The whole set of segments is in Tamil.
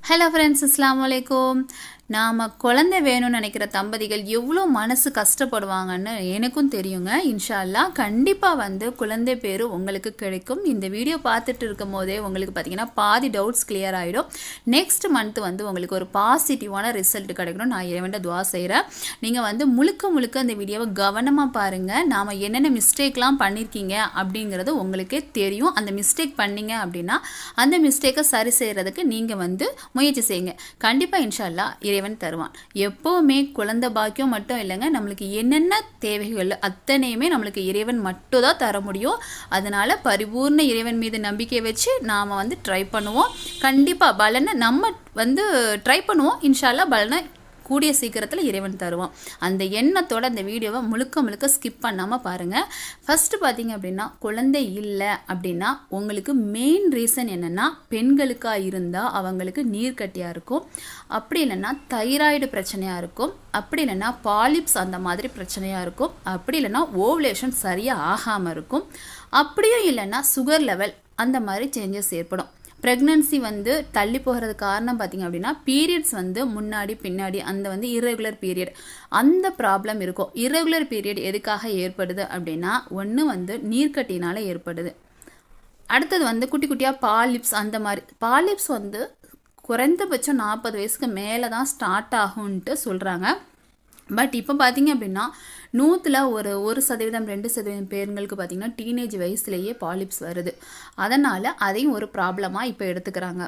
Hello friends, Assalamualaikum. நாம் குழந்தை வேணும்னு நினைக்கிற தம்பதிகள் எவ்வளோ மனசு கஷ்டப்படுவாங்கன்னு எனக்கும் தெரியுங்க. இன்ஷால்லா கண்டிப்பாக வந்து குழந்தை பேர் உங்களுக்கு கிடைக்கும். இந்த வீடியோ பார்த்துட்டு இருக்கும் போதே உங்களுக்கு பார்த்தீங்கன்னா பாதி டவுட்ஸ் கிளியர் ஆகிடும் நெக்ஸ்ட் மந்த் வந்து உங்களுக்கு ஒரு பாசிட்டிவான ரிசல்ட் கிடைக்கணும் நான் இறைவன்ட்ட துவா செய்கிறேன் நீங்கள் வந்து முழுக்க முழுக்க அந்த வீடியோவை கவனமாக பாருங்கள் நாம் என்னென்ன மிஸ்டேக்லாம் பண்ணியிருக்கீங்க அப்படிங்கிறது உங்களுக்கே தெரியும். அந்த மிஸ்டேக் பண்ணீங்க அப்படின்னா அந்த மிஸ்டேக்கை சரி செய்கிறதுக்கு நீங்கள் வந்து முயற்சி செய்யுங்க. கண்டிப்பாக இன்ஷால்லா இறைவன் தருவான். எப்போவுமே குழந்தை பாக்கியம் மட்டும் இல்லைங்க நம்மளுக்கு என்னென்ன தேவைகள் அத்தனையுமே நம்மளுக்கு இறைவன் மட்டும் தான் தர முடியும். அதனால பரிபூர்ண இறைவன் மீது நம்பிக்கை வச்சு நாம் வந்து ட்ரை பண்ணுவோம். கண்டிப்பாக பலனை நம்ம வந்து ட்ரை பண்ணுவோம். இன்ஷால்லா பலனை கூடிய சீக்கிரத்தில் இறைவன் தருவான். அந்த எண்ணத்தோட அந்த வீடியோவை முழுக்க முழுக்க ஸ்கிப் பண்ணாமல் பாருங்கள் ஃபஸ்ட்டு பார்த்தீங்க அப்படின்னா குழந்தை இல்லை அப்படின்னா உங்களுக்கு மெயின் ரீசன் என்னென்னா பெண்களுக்காக இருந்தால் அவங்களுக்கு நீர்க்கட்டியாக இருக்கும். அப்படி இல்லைன்னா தைராய்டு பிரச்சனையாக இருக்கும். அப்படி இல்லைன்னா பாலிப்ஸ் அந்த மாதிரி பிரச்சனையாக இருக்கும். அப்படி இல்லைன்னா ஓவலேஷன் சரியாக ஆகாமல் இருக்கும். அப்படியும் இல்லைன்னா சுகர் லெவல் அந்த மாதிரி சேஞ்சஸ் ஏற்படும். ப்ரெக்னன்சி வந்து தள்ளி போகிறது காரணம் பார்த்தீங்க அப்படின்னா பீரியட்ஸ் வந்து முன்னாடி பின்னாடி அந்த வந்து இரகுலர் பீரியட் அந்த ப்ராப்ளம் இருக்கும். இரகுலர் பீரியட் எதுக்காக ஏற்படுது அப்படின்னா ஒன்று வந்து நீர்க்கட்டினால் ஏற்படுது. அடுத்தது வந்து குட்டி குட்டியாக பாலிப்ஸ் அந்த மாதிரி. பாலிப்ஸ் வந்து குறைந்தபட்சம் நாற்பது வயசுக்கு மேலே தான் ஸ்டார்ட் ஆகும்ன்ட்டு சொல்கிறாங்க பட் இப்போ பார்த்தீங்க அப்படின்னா நூற்றில் ஒரு ஒரு சதவீதம் ரெண்டு சதவீதம் பேருங்களுக்கு பார்த்தீங்கன்னா டீனேஜ் வயசுலேயே பாலிப்ஸ் வருது. அதனால் அதையும் ஒரு ப்ராப்ளமாக இப்போ எடுத்துக்கிறாங்க.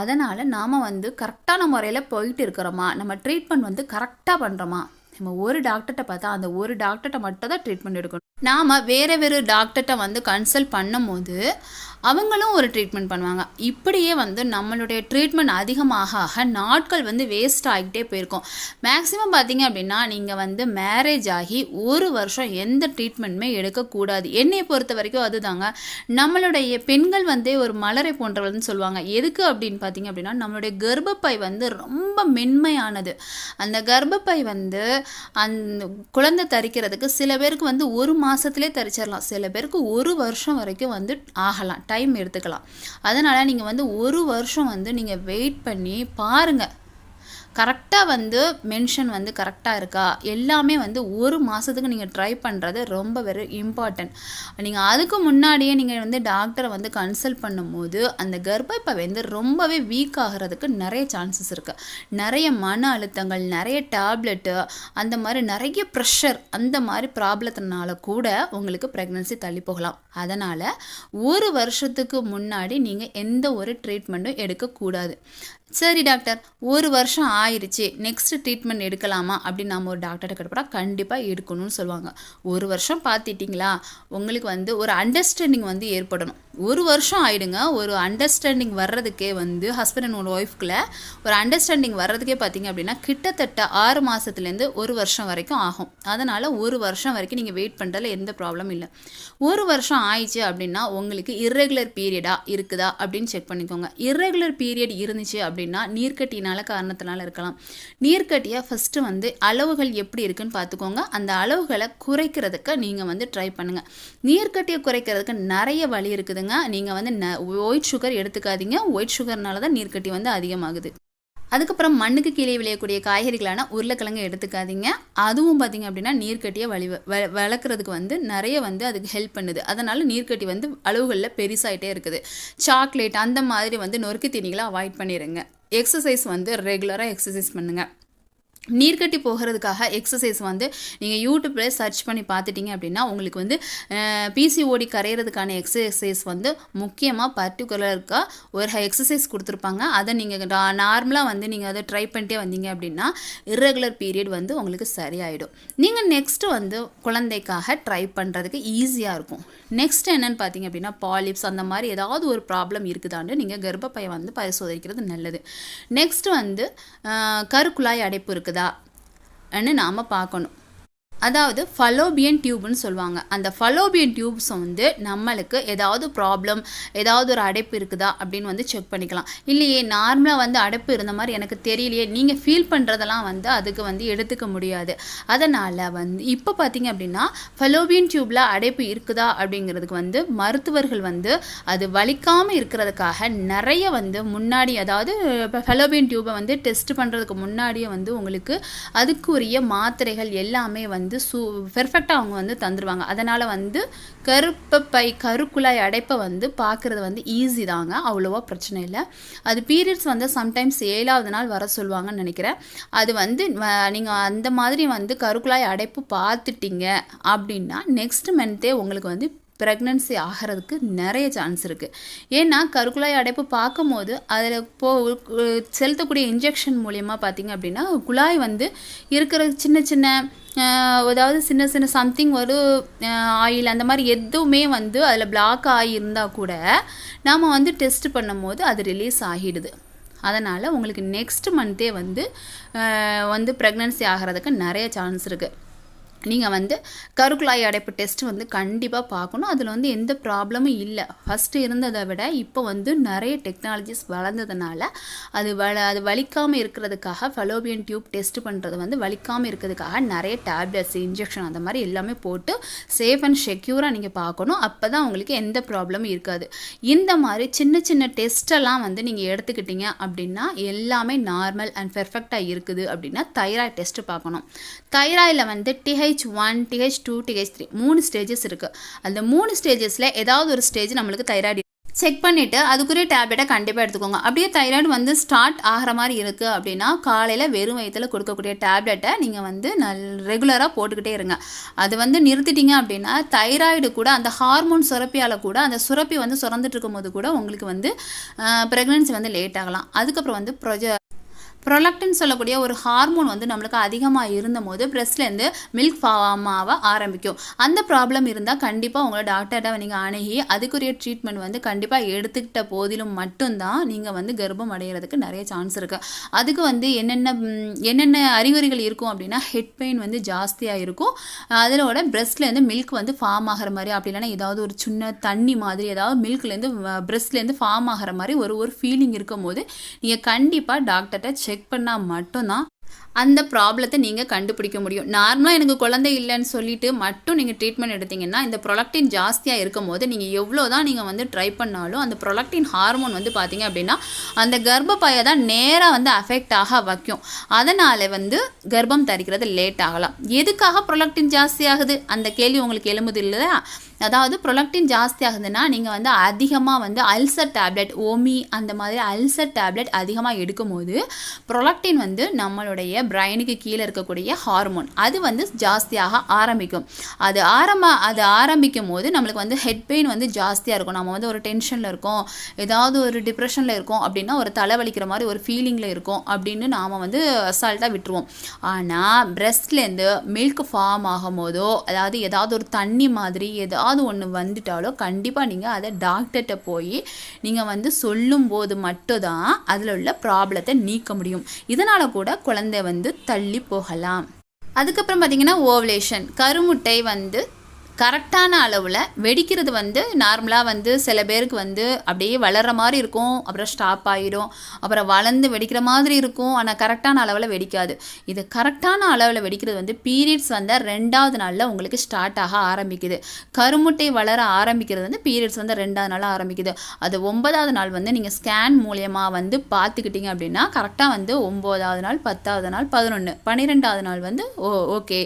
அதனால் நாம் வந்து கரெக்டான முறையில் போயிட்டு இருக்கிறோமா? நம்ம ட்ரீட்மெண்ட் வந்து கரெக்டாக பண்ணுறோமா நம்ம ஒரு டாக்டர்கிட்ட பார்த்தா அந்த ஒரு டாக்டர்கிட்ட மட்டும் தான் ட்ரீட்மெண்ட் எடுக்கணும். நாம் வேறு வேறு டாக்டர்கிட்ட வந்து கன்சல்ட் பண்ணும்போது அவங்களும் ஒரு ட்ரீட்மெண்ட் பண்ணுவாங்க. இப்படியே வந்து நம்மளுடைய ட்ரீட்மெண்ட் அதிகமாக ஆக நாட்கள் வந்து வேஸ்ட் ஆகிட்டே போயிருக்கும். மேக்ஸிமம் பார்த்தீங்க அப்படின்னா நீங்கள் வந்து மேரேஜ் ஆகி ஒரு வருஷம் எந்த ட்ரீட்மெண்ட்டுமே எடுக்கக்கூடாது. என்னை பொறுத்த வரைக்கும் அதுதாங்க. நம்மளுடைய பெண்கள் வந்து ஒரு மலரை போன்றவள்னு சொல்லுவாங்க. எதுக்கு அப்படின்னு பார்த்தீங்க அப்படின்னா நம்மளுடைய கர்ப்பப்பை வந்து ரொம்ப மென்மையானது. அந்த கர்ப்பப்பை வந்து அந்த குழந்தை தரிக்கிறதுக்கு சில பேருக்கு வந்து ஒரு மாதத்துலேயே தரிச்சிடலாம் சில பேருக்கு ஒரு வருஷம் வரைக்கும் வந்து ஆகலாம். டைம் எடுத்துக்கலாம். அதனால் நீங்கள் வந்து ஒரு வருஷம் வந்து நீங்கள் வெயிட் பண்ணி பாருங்கள் கரெக்டாக வந்து மென்ஷன் வந்து கரெக்டாக இருக்கா? எல்லாமே வந்து ஒரு மாதத்துக்கு நீங்கள் ட்ரை பண்ணுறது ரொம்ப வெரி இம்பார்ட்டன்ட் நீங்கள் அதுக்கு முன்னாடியே நீங்கள் வந்து டாக்டரை வந்து கன்சல்ட் பண்ணும்போது அந்த கர்ப்பப்பை வந்து ரொம்பவே வீக் ஆகிறதுக்கு நிறைய சான்சஸ் இருக்குது நிறைய மன அழுத்தங்கள் நிறைய டேப்லெட்டு அந்த மாதிரி நிறைய ப்ரெஷர் அந்த மாதிரி ப்ராப்ளத்தினால கூட உங்களுக்கு ப்ரெக்னன்சி தள்ளி போகலாம். அதனால் ஒரு வருஷத்துக்கு முன்னாடி நீங்கள் எந்த ஒரு ட்ரீட்மெண்ட்டும் எடுக்கக்கூடாது. சரி டாக்டர் ஒரு வருஷம் ஆ ஆயிடுச்சு நெக்ஸ்ட் ட்ரீட்மெண்ட் எடுக்கலாமா? அப்படின்னு நம்ம ஒரு டாக்டர்கிட்ட கேட்டப்படா கண்டிப்பாக எடுக்கணும்னு சொல்லுவாங்க. ஒரு வருஷம் பார்த்துட்டிங்களா? உங்களுக்கு வந்து ஒரு அண்டர்ஸ்டாண்டிங் வந்து ஏற்படணும். ஒரு வருஷம் ஆயிடுங்க. ஒரு அண்டர்ஸ்டாண்டிங் வர்றதுக்கே வந்து ஹஸ்பண்ட் அண்ட் ஒய்ஃப்குள்ள ஒரு அண்டர்ஸ்டாண்டிங் வர்றதுக்கே பார்த்தீங்க அப்படின்னா கிட்டத்தட்ட ஆறு மாதத்துலேருந்து ஒரு வருஷம் வரைக்கும் ஆகும். அதனால் ஒரு வருஷம் வரைக்கும் நீங்கள் வெயிட் பண்ணுறதுல எந்த ப்ராப்ளம் இல்லை. ஒரு வருஷம் ஆயிடுச்சு அப்படின்னா உங்களுக்கு இர்ரெகுலர் பீரியடா இருக்குதா அப்படின்னு செக் பண்ணிக்கோங்க. இர்ரெகுலர் பீரியட் இருந்துச்சு அப்படின்னா நீர்க்கட்டினால காரணத்தினால இருக்கலாம் நீர்க்கட்டியாக ஃபஸ்ட்டு வந்து அளவுகள் எப்படி இருக்குன்னு பார்த்துக்கோங்க. அந்த அளவுகளை குறைக்கிறதுக்கு நீங்கள் வந்து ட்ரை பண்ணுங்கள் நீர்க்கட்டியை குறைக்கிறதுக்கு நிறைய வழி இருக்குதுங்க. நீங்கள் வந்து ஒயிட் சுகர் எடுத்துக்காதீங்க. ஒயிட் சுகர்னால தான் நீர்க்கட்டி வந்து அதிகமாகுது. அதுக்கப்புறம் மண்ணுக்கு கீழே விளையக்கூடிய காய்கறிகளான உருளைக்கிழங்கு எடுத்துக்காதீங்க. அதுவும் பார்த்தீங்க அப்படின்னா நீர்க்கட்டியை வழி வ- வளர்க்குறதுக்கு வந்து நிறைய வந்து அதுக்கு ஹெல்ப் பண்ணுது. அதனால் நீர்க்கட்டி வந்து அளவுகளில் பெருசாயிட்டே இருக்குது. சாக்லேட் அந்த மாதிரி வந்து நொறுக்கு தீனிகளை அவாய்ட் பண்ணிடுங்க எக்ஸசைஸ் வந்து ரெகுலராக எக்ஸசைஸ் பண்ணுங்கள் நீர்க்கட்டி போகிறதுக்காக எக்ஸசைஸ் வந்து நீங்கள் யூடியூப்பில் சர்ச் பண்ணி பார்த்துட்டீங்க அப்படின்னா உங்களுக்கு வந்து பிசிஓடி கரையிறதுக்கான எக்ஸசைஸ் வந்து முக்கியமாக பர்டிகுலருக்காக ஒரு எக்ஸசைஸ் கொடுத்துருப்பாங்க. அதை நீங்கள் நார்மலாக வந்து நீங்கள் அதை ட்ரை பண்ணிட்டே வந்தீங்க அப்படின்னா இர்ரெகுலர் பீரியட் வந்து உங்களுக்கு சரியாயிடும். நீங்கள் நெக்ஸ்ட்டு வந்து குழந்தைக்காக ட்ரை பண்ணுறதுக்கு ஈஸியாக இருக்கும். நெக்ஸ்ட் என்னென்னு பார்த்தீங்க அப்படின்னா பாலிப்ஸ் அந்த மாதிரி ஏதாவது ஒரு ப்ராப்ளம் இருக்குதான்னு நீங்கள் கர்ப்பப்பையை வந்து பரிசோதிக்கிறது நல்லது. நெக்ஸ்ட் வந்து கருக்குழாய் அடைப்பு இருக்குது. ன்னு நாம் பார்க்கணும் அதாவது ஃபலோபியன் டியூப்னு சொல்லுவாங்க. அந்த ஃபலோபியன் டியூப்ஸ் வந்து நம்மளுக்கு ஏதாவது ப்ராப்ளம் ஏதாவது ஒரு அடைப்பு இருக்குதா அப்படின்னு வந்து செக் பண்ணிக்கலாம். இல்லையே நார்மலாக வந்து அடைப்பு இருந்த மாதிரி எனக்கு தெரியலையே நீங்கள் ஃபீல் பண்ணுறதெல்லாம் வந்து அதுக்கு வந்து எடுத்துக்க முடியாது. அதனால் வந்து இப்போ பார்த்தீங்க அப்படின்னா ஃபலோபியன் டியூப்பில் அடைப்பு இருக்குதா அப்படிங்கிறதுக்கு வந்து மருத்துவர்கள் வந்து அது வலிக்காமல் இருக்கிறதுக்காக நிறைய வந்து முன்னாடி அதாவது இப்போ ஃபலோபியன் டியூப்பை வந்து டெஸ்ட் பண்ணுறதுக்கு முன்னாடியே வந்து உங்களுக்கு அதுக்குரிய மாத்திரைகள் எல்லாமே வந்து வந்து சூ பெர்ஃபெக்டாக அவங்க வந்து தந்துடுவாங்க அதனால் வந்து கருப்பப்பை கருக்குழாய் அடைப்பை வந்து பார்க்குறது வந்து ஈஸி தாங்க. அவ்வளோவா பிரச்சனை இல்லை. அது பீரியட்ஸ் வந்து சம்டைம்ஸ் ஏழாவது நாள் வர சொல்லுவாங்கன்னு நினைக்கிறேன். அது வந்து நீங்கள் அந்த மாதிரி வந்து கருக்குழாய் அடைப்பு பார்த்துட்டீங்க அப்படின்னா நெக்ஸ்ட் மந்த்தே உங்களுக்கு வந்து ப்ரெக்னன்சி ஆகிறதுக்கு நிறைய சான்ஸ் இருக்குது ஏன்னா கருக்குழாய் அடைப்பு பார்க்கும்போது அதில் போ செலுத்தக்கூடிய இன்ஜெக்ஷன் மூலியமாக பார்த்திங்க அப்படின்னா குழாய் வந்து இருக்கிற சின்ன சின்ன அதாவது சின்ன சின்ன சம்திங் ஒரு ஆயில் அந்த மாதிரி எதுவுமே வந்து அதில் பிளாக் ஆகியிருந்தால் கூட நாம் வந்து டெஸ்ட் பண்ணும்போது அது ரிலீஸ் ஆகிடுது. அதனால் உங்களுக்கு நெக்ஸ்ட் மந்த்தே வந்து வந்து ப்ரெக்னன்சி ஆகிறதுக்கு நிறைய சான்ஸ் இருக்குது நீங்கள் வந்து கருக்குழாய் அடைப்பு டெஸ்ட் வந்து கண்டிப்பாக பார்க்கணும். அதில் வந்து எந்த ப்ராப்ளமும் இல்லை. ஃபஸ்ட்டு இருந்ததை விட இப்போ வந்து நிறைய டெக்னாலஜிஸ் வளர்ந்ததுனால அது வள அது வலிக்காமல் இருக்கிறதுக்காக ஃபலோபியன் டியூப் டெஸ்ட் பண்ணுறது வந்து வலிக்காமல் இருக்கிறதுக்காக நிறைய டேப்லெட்ஸ் இன்ஜெக்ஷன் அந்த மாதிரி எல்லாமே போட்டு சேஃப் அண்ட் செக்யூராக நீங்கள் பார்க்கணும். அப்போ தான் உங்களுக்கு எந்த ப்ராப்ளமும் இருக்காது. இந்த மாதிரி சின்ன சின்ன டெஸ்ட்டெல்லாம் வந்து நீங்கள் எடுத்துக்கிட்டீங்க அப்படின்னா எல்லாமே நார்மல் அண்ட் பெர்ஃபெக்டாக இருக்குது அப்படின்னா தைராய்டு டெஸ்ட் பார்க்கணும். தைராய்டில் வந்து TH one TH two TH three மூணு ஸ்டேஜஸ் இருக்குது அந்த மூணு ஸ்டேஜஸில் ஏதாவது ஒரு ஸ்டேஜ் நம்மளுக்கு தைராய்டு செக் பண்ணிவிட்டு அதுக்குரிய டேப்லெட்டை கண்டிப்பாக எடுத்துக்கோங்க. அப்படியே தைராய்டு வந்து ஸ்டார்ட் ஆகிற மாதிரி இருக்குது அப்படின்னா காலையில் வெறும் வயிற்றில் கொடுக்கக்கூடிய டேப்லெட்டை நீங்கள் வந்து நல் ரெகுலராக போட்டுக்கிட்டே இருங்க. அது வந்து நிறுத்திட்டீங்க அப்படின்னா தைராய்டு கூட அந்த ஹார்மோன் சுரப்பியால் கூட அந்த சுரப்பி வந்து சுரந்துட்டு இருக்கும்போது கூட உங்களுக்கு வந்து ப்ரெக்னன்சி வந்து லேட் ஆகலாம். அதுக்கப்புறம் வந்து ப்ரொஜ ப்ரொலக்டின்னு சொல்லக்கூடிய ஒரு ஹார்மோன் வந்து நம்மளுக்கு அதிகமாக இருந்தபோது பிரஸ்ட்லேருந்து மில்க் ஃபார்ம் ஆக ஆரம்பிக்கும். அந்த ப்ராப்ளம் இருந்தால் கண்டிப்பாக உங்களை டாக்டர்கிட்ட நீங்கள் அணுகி அதுக்குரிய ட்ரீட்மெண்ட் வந்து கண்டிப்பாக எடுத்துக்கிட்ட போதிலும் மட்டும்தான் நீங்கள் வந்து கர்ப்பம் அடைகிறதுக்கு நிறைய சான்ஸ் இருக்குது அதுக்கு வந்து என்னென்ன என்னென்ன அறிகுறிகள் இருக்கும் அப்படின்னா ஹெட் பெயின் வந்து ஜாஸ்தியாக இருக்கும். அதோட பிரஸ்ட்லேருந்து மில்க் வந்து ஃபார்ம் ஆகிற மாதிரி அப்படி இல்லைன்னா ஏதாவது ஒரு சின்ன தண்ணி மாதிரி ஏதாவது மில்க்லேருந்து பிரஸ்ட்லேருந்து ஃபார்ம் ஆகிற மாதிரி ஒரு ஒரு ஃபீலிங் இருக்கும்போது நீங்கள் கண்டிப்பாக டாக்டர்கிட்ட செக் செக் பண்ணால் மட்டும்தான் அந்த ப்ராப்ளத்தை நீங்கள் கண்டுபிடிக்க முடியும். நார்மலாக எனக்கு குழந்தை இல்லைன்னு சொல்லிட்டு மட்டும் நீங்கள் ட்ரீட்மெண்ட் எடுத்தீங்கன்னா இந்த ப்ரொலக்டின் ஜாஸ்தியாக இருக்கும் போது நீங்கள் எவ்வளோ தான் நீங்கள் வந்து ட்ரை பண்ணாலும் அந்த ப்ரொலக்டின் ஹார்மோன் வந்து பார்த்தீங்க அப்படின்னா அந்த கர்ப்பப்பையை தான் நேராக வந்து அஃபெக்ட் ஆக வைக்கும். அதனால் வந்து கர்ப்பம் தரிக்கிறது லேட் ஆகலாம். எதுக்காக ப்ரொலக்டின் ஜாஸ்தி ஆகுது? அந்த கேள்வி உங்களுக்கு எழும்புது இல்லையா? அதாவது ப்ரொலக்டின் ஜாஸ்தி ஆகுதுன்னா நீங்கள் வந்து அதிகமாக வந்து அல்சர் டேப்லெட் ஓமி அந்த மாதிரி அல்சர் டேப்லெட் அதிகமாக எடுக்கும்போது ப்ரொலக்டின் வந்து நம்மளுடைய பிரைனுக்கு கீழே இருக்கக்கூடிய ஹார்மோன் அது வந்து ஜாஸ்தியாக ஆரம்பிக்கும். அது ஆரம்ப அது ஆரம்பிக்கும் போது நம்மளுக்கு வந்து ஹெட் பெயின் வந்து ஜாஸ்தியாக இருக்கும். நம்ம வந்து ஒரு டென்ஷனில் இருக்கோம் ஏதாவது ஒரு டிப்ரெஷனில் இருக்கோம் அப்படின்னா ஒரு தலைவலிக்கிற மாதிரி ஒரு ஃபீலிங்கில் இருக்கும் அப்படின்னு நாம் வந்து அசால்ட்டாக விட்டுருவோம். ஆனால் பிரெஸ்ட்லேருந்து மில்க் ஃபார்ம் ஆகும் போதோ அதாவது ஏதாவது ஒரு தண்ணி மாதிரி ஏதாவது ஒன்று வந்துட்டாலோ கண்டிப்பாக நீங்கள் அதை டாக்டர்கிட்ட போய் நீங்கள் வந்து சொல்லும்போது மட்டும்தான் அதில் உள்ள ப்ராப்ளத்தை நீக்க முடியும். இதனால் கூட குழந்தை வந்து தள்ளி போகலாம். அதுக்கப்புறம் பார்த்தீங்கன்னா ஓவலேஷன். கருமுட்டை வந்து கரெக்டான அளவில் வெடிக்கிறது வந்து நார்மலாக வந்து சில பேருக்கு வந்து அப்படியே வளர்கிற மாதிரி இருக்கும். அப்புறம் ஸ்டாப் ஆகிடும் அப்புறம் வளர்ந்து வெடிக்கிற மாதிரி இருக்கும். ஆனால் கரெக்டான அளவில் வெடிக்காது. இது கரெக்டான அளவில் வெடிக்கிறது வந்து பீரியட்ஸ் வந்து ரெண்டாவது நாளில் உங்களுக்கு ஸ்டார்ட் ஆக ஆரம்பிக்குது. கருமுட்டை வளர ஆரம்பிக்கிறது வந்து பீரியட்ஸ் வந்து ரெண்டாவது நாள் ஆரம்பிக்குது. அது ஒன்பதாவது நாள் வந்து நீங்கள் ஸ்கேன் மூலியமாக வந்து பார்த்துக்கிட்டீங்க அப்படின்னா கரெக்டாக வந்து ஒம்போதாவது நாள் பத்தாவது நாள் பதினொன்று பன்னிரெண்டாவது நாள் வந்து ஓ ஓகே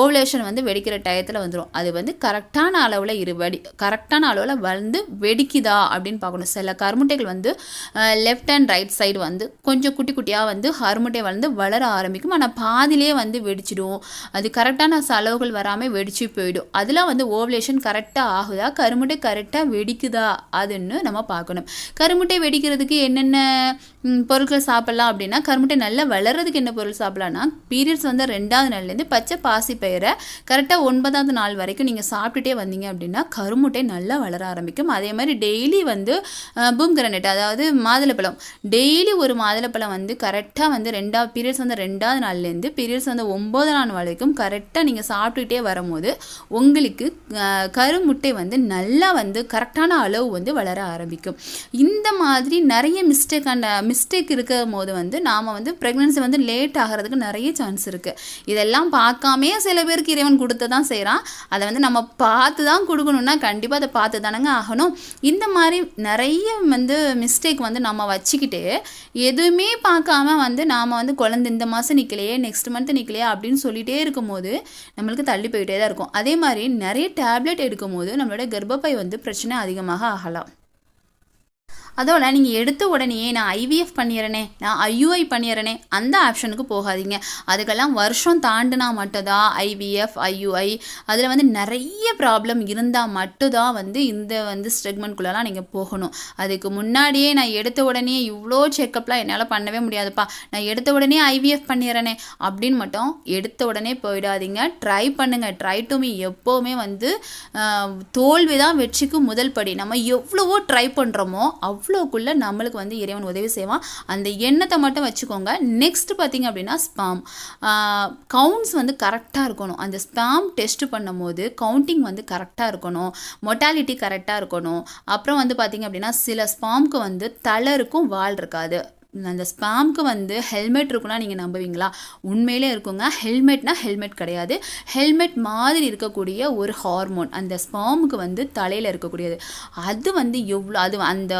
ஓவலேஷன் வந்து வெடிக்கிற டயத்தில் வந்துடும் அது வந்து கரெக்டான அளவில் இரு வெடி கரெக்டான அளவில் வந்து வெடிக்குதா அப்படின்னு பார்க்கணும். சில கருமுட்டைகள் வந்து லெஃப்ட் அண்ட் ரைட் சைடு வந்து கொஞ்சம் குட்டி குட்டியாக வந்து கருமுட்டை வந்து வளர ஆரம்பிக்கும். ஆனால் பாதிலே வந்து வெடிச்சிடும். அது கரெக்டான செலவுகள் வராமல் வெடிச்சு போயிடும். அதெல்லாம் வந்து ஓவலேஷன் கரெக்டாக ஆகுதா? கருமுட்டை கரெக்டாக வெடிக்குதா? அதுன்னு நம்ம பார்க்கணும். கருமுட்டை வெடிக்கிறதுக்கு என்னென்ன பொருட்கள் சாப்பிட்லாம் அப்படின்னா கருமுட்டை நல்லா வளர்றதுக்கு என்ன பொருள் சாப்பிட்லான்னா பீரியட்ஸ் வந்து ரெண்டாவது நாள்லேருந்து பச்சை பாசி பயிரை கரெக்டாக ஒன்பதாவது நாள் வரைக்கும் நீங்கள் சாப்பிட்டுட்டே வந்தீங்க அப்படின்னா கருமுட்டை நல்லா வளர ஆரம்பிக்கும். அதே மாதிரி டெய்லி வந்து பூம் அதாவது மாதுளப்பழம் டெய்லி ஒரு மாதுளப்பழம் வந்து கரெக்டாக வந்து ரெண்டாவது பீரியட்ஸ் வந்து ரெண்டாவது நாள்லேருந்து பீரியட்ஸ் வந்து ஒம்பது நாள் வரைக்கும் கரெக்டாக நீங்கள் சாப்பிட்டுக்கிட்டே வரும்போது உங்களுக்கு கருமுட்டை வந்து நல்லா வந்து கரெக்டான அளவு வந்து வளர ஆரம்பிக்கும். இந்த மாதிரி நிறைய மிஸ்டேக் அந்த மிஸ்டேக் இருக்கும் போது வந்து நாம் வந்து ப்ரெக்னன்சி வந்து லேட் ஆகிறதுக்கு நிறைய சான்ஸ் இருக்குது இதெல்லாம் பார்க்காமே சில பேருக்கு இறைவன் கொடுத்து தான் செய்கிறான் அதை வந்து நம்ம நம்ம பார்த்து தான் கொடுக்கணும்னா கண்டிப்பாக அதை பார்த்து தானங்க ஆகணும். இந்த மாதிரி நிறைய வந்து மிஸ்டேக் வந்து நம்ம வச்சுக்கிட்டு எதுவுமே பார்க்காம வந்து நாம் வந்து குழந்தை இந்த மாதம் நிற்கலையே நெக்ஸ்ட் மந்த் நிற்கலையே அப்படின்னு சொல்லிகிட்டே இருக்கும்போது நம்மளுக்கு தள்ளி போயிட்டே தான் இருக்கும். அதே மாதிரி நிறைய டேப்லெட் எடுக்கும்போது நம்மளோட கர்ப்பப்பை வந்து பிரச்சனை அதிகமாக ஆகலாம். அதோட நீங்கள் எடுத்த உடனே நான் ஐவிஎஃப் பண்ணிடுறேனே நான் ஐயூஐ பண்ணிடுறேனே அந்த ஆப்ஷனுக்கு போகாதீங்க. அதுக்கெல்லாம் வருஷம் தாண்டினா மட்டும்தான் ஐவிஎஃப் ஐயூஐ அதில் வந்து நிறைய ப்ராப்ளம் இருந்தால் மட்டும்தான் வந்து இந்த வந்து ஸ்டெக்மெண்ட்குள்ளெல்லாம் நீங்கள் போகணும். அதுக்கு முன்னாடியே நான் எடுத்த உடனே இவ்வளோ செக்கப்லாம் என்னால் பண்ணவே முடியாதுப்பா. நான் எடுத்த உடனே ஐவிஎஃப் பண்ணிடுறேனே அப்படின்னு மட்டும் எடுத்த உடனே போயிடாதீங்க. ட்ரை பண்ணுங்கள் ட்ரை டு மீ எப்போவுமே வந்து தோல்வி தான் வெற்றிக்கு முதல் படி. நம்ம எவ்வளவோ ட்ரை பண்ணுறோமோ அவ் அவ்வளோக்குள்ளே நம்மளுக்கு வந்து இறைவன் உதவி செய்வான். அந்த எண்ணத்தை மட்டும் வச்சுக்கோங்க. நெக்ஸ்ட் பார்த்தீங்க அப்படின்னா ஸ்பாம் கவுண்ட்ஸ் வந்து கரெக்டாக இருக்கணும். அந்த ஸ்பாம் டெஸ்ட் பண்ணும்போது கவுண்டிங் வந்து கரெக்டாக இருக்கணும். மொட்டாலிட்டி கரெக்டாக இருக்கணும். அப்புறம் வந்து பார்த்தீங்க அப்படின்னா சில ஸ்பாம்க்கு வந்து தலை இருக்கும் வால் இருக்காது. அந்த ஸ்பாம்க்கு வந்து ஹெல்மெட் இருக்குன்னா நீங்கள் நம்புவீங்களா? உண்மையிலே இருக்குங்க. ஹெல்மெட்னா ஹெல்மெட் கிடையாது. ஹெல்மெட் மாதிரி இருக்கக்கூடிய ஒரு ஹார்மோன் அந்த ஸ்பாமுக்கு வந்து தலையில் இருக்கக்கூடியது. அது வந்து எவ்வளோ அது அந்த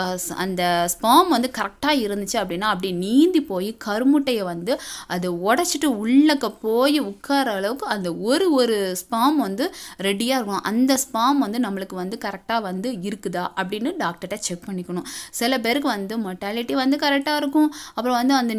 அந்த ஸ்பாம் வந்து கரெக்டாக இருந்துச்சு அப்படின்னா அப்படி நீந்தி போய் கருமுட்டையை வந்து அது உடச்சிட்டு உள்ளக்க போய் உட்கார அளவுக்கு அந்த ஒரு ஒரு ஸ்பாம் வந்து ரெடியாக இருக்கும். அந்த ஸ்பாம் வந்து நம்மளுக்கு வந்து கரெக்டாக வந்து இருக்குதா அப்படின்னு டாக்டர்கிட்ட செக் பண்ணிக்கணும். சில பேருக்கு வந்து மொட்டாலிட்டி வந்து கரெக்டாக இருக்கும். அப்புறம் வந்து அந்த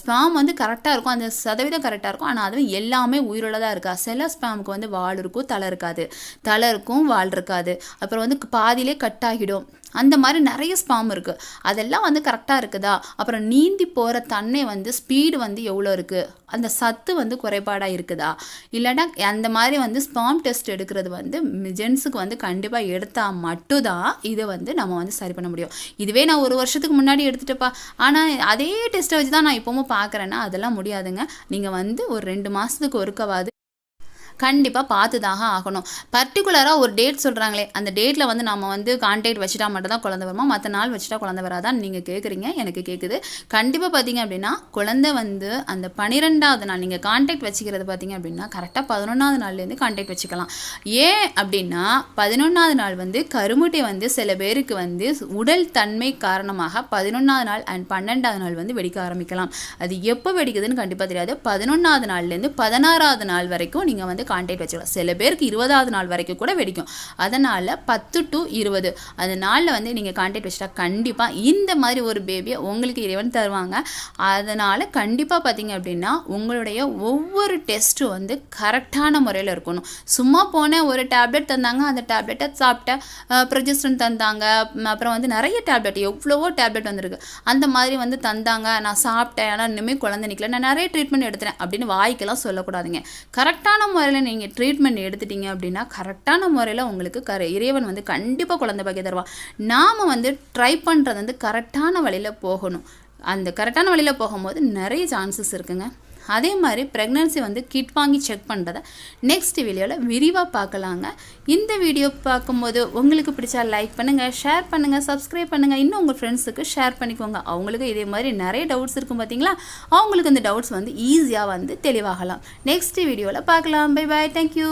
ஸ்பாம் வந்து கரெக்டாக இருக்கும். அந்த சதவீதம் கரெக்டாக இருக்கும். ஆனால் அது எல்லாமே உயிருள்ளதாக இருக்கா? சில ஸ்பாமுக்கு வந்து வால் இருக்கும் தலை இருக்காது. தலை இருக்கும் வால் இருக்காது. அப்புறம் வந்து பாதியிலே கட் ஆகிடும். அந்த மாதிரி நிறைய ஸ்பாம் இருக்குது அதெல்லாம் வந்து கரெக்டாக இருக்குதா? அப்புறம் நீந்தி போகிற தண்ணி வந்து ஸ்பீடு வந்து எவ்வளோ இருக்குது அந்த சத்து வந்து குறைபாடாக இருக்குதா? இல்லைன்னா அந்த மாதிரி வந்து ஸ்பாம் டெஸ்ட் எடுக்கிறது வந்து ஜென்ஸுக்கு வந்து கண்டிப்பாக எடுத்தால் மட்டும்தான் இதை வந்து நம்ம வந்து சரி பண்ண முடியும். இதுவே நான் ஒரு வருஷத்துக்கு முன்னாடி எடுத்துட்டப்பா ஆனால் அதே டெஸ்ட்டை வச்சு தான் நான் இப்போவும் பார்க்குறேன்னா அதெல்லாம் முடியாதுங்க. நீங்கள் வந்து ஒரு ரெண்டு மாதத்துக்கு ஒருக்கவாது கண்டிப்பாக பார்த்து தான் ஆகணும் பர்டிகுலராக ஒரு டேட் சொல்கிறாங்களே அந்த டேட்டில் வந்து நம்ம வந்து கான்டாக்ட் வச்சுட்டா மட்டும் தான் குழந்தை வருமா? மற்ற நாள் வச்சுட்டா குழந்தை வராதான் நீங்கள் கேட்குறீங்க எனக்கு கேட்குது கண்டிப்பாக பார்த்தீங்க அப்படின்னா குழந்தை வந்து அந்த பன்னிரெண்டாவது நாள் நீங்கள் கான்டாக்ட் வச்சுக்கிறது பார்த்தீங்க அப்படின்னா கரெக்டாக பதினொன்றாவது நாள்லேருந்து கான்டாக்ட் வச்சுக்கலாம். ஏன் அப்படின்னா பதினொன்றாவது நாள் வந்து கருமுட்டை வந்து சில பேருக்கு வந்து உடல் தன்மை காரணமாக பதினொன்றாவது நாள் அண்ட் பன்னெண்டாவது நாள் வந்து வெடிக்க ஆரம்பிக்கலாம். அது எப்போ வெடிக்குதுன்னு கண்டிப்பாக தெரியாது. பதினொன்றாவது நாள்லேருந்து பதினாறாவது நாள் வரைக்கும் நீங்கள் வந்து கான்டாக்ட் வச்சுக்கலாம். சில பேருக்கு இருபதாவது நாள் வரைக்கும் கூட வெடிக்கும். அதனால் பத்து டு இருபது. அந்த நாளில் வந்து நீங்கள் கான்டாக்ட் வச்சுட்டா கண்டிப்பாக இந்த மாதிரி ஒரு பேபியை உங்களுக்கு இறைவன் தருவாங்க. அதனால் கண்டிப்பாக பார்த்தீங்க அப்படின்னா உங்களுடைய ஒவ்வொரு டெஸ்ட்டும் வந்து கரெக்டான முறையில் இருக்கணும். சும்மா போனேன் ஒரு டேப்லெட் தந்தாங்க அந்த டேப்லெட்டை சாப்பிட்டேன் ப்ரொஜெஸ்ட்ரன் தந்தாங்க அப்புறம் வந்து நிறைய டேப்லெட் எவ்வளவோ டேப்லெட் வந்திருக்கு. அந்த மாதிரி வந்து தந்தாங்க நான் சாப்பிட்டேன் ஆனால் இன்னுமே குழந்தை நிற்கல நான் நிறைய ட்ரீட்மெண்ட் எடுத்துறேன் அப்படின்னு வாய்க்கெல்லாம் சொல்லக்கூடாதுங்க. கரெக்டான முறையில் நீங்கள் ட்ரீட்மெண்ட் எடுத்துட்டீங்க அப்படின்னா கரெக்டான முறையில் உங்களுக்கு கர இறைவன் வந்து கண்டிப்பாக குழந்தை பாக்கிய தருவான் நாம் வந்து ட்ரை பண்ணுறது வந்து கரெக்டான வழியில் போகணும். அந்த கரெக்டான வழியில் போகும்போது நிறைய சான்சஸ் இருக்குங்க. அதே மாதிரி ப்ரெக்னன்சி வந்து கிட் வாங்கி செக் பண்ணுறத நெக்ஸ்ட் வீடியோவில் விரிவாக பார்க்கலாங்க. இந்த வீடியோ பார்க்கும்போது உங்களுக்கு பிடிச்சா லைக் பண்ணுங்கள் ஷேர் பண்ணுங்கள் சப்ஸ்கிரைப் பண்ணுங்கள் இன்னும் உங்கள் ஃப்ரெண்ட்ஸுக்கு ஷேர் பண்ணிக்கோங்க. அவங்களுக்கு இதே மாதிரி நிறைய டவுட்ஸ் இருக்கும் பார்த்தீங்களா? அவங்களுக்கு இந்த டவுட்ஸ் வந்து ஈஸியாக வந்து தெளிவாகலாம். நெக்ஸ்ட் வீடியோவில் பார்க்கலாம். Bye bye thank you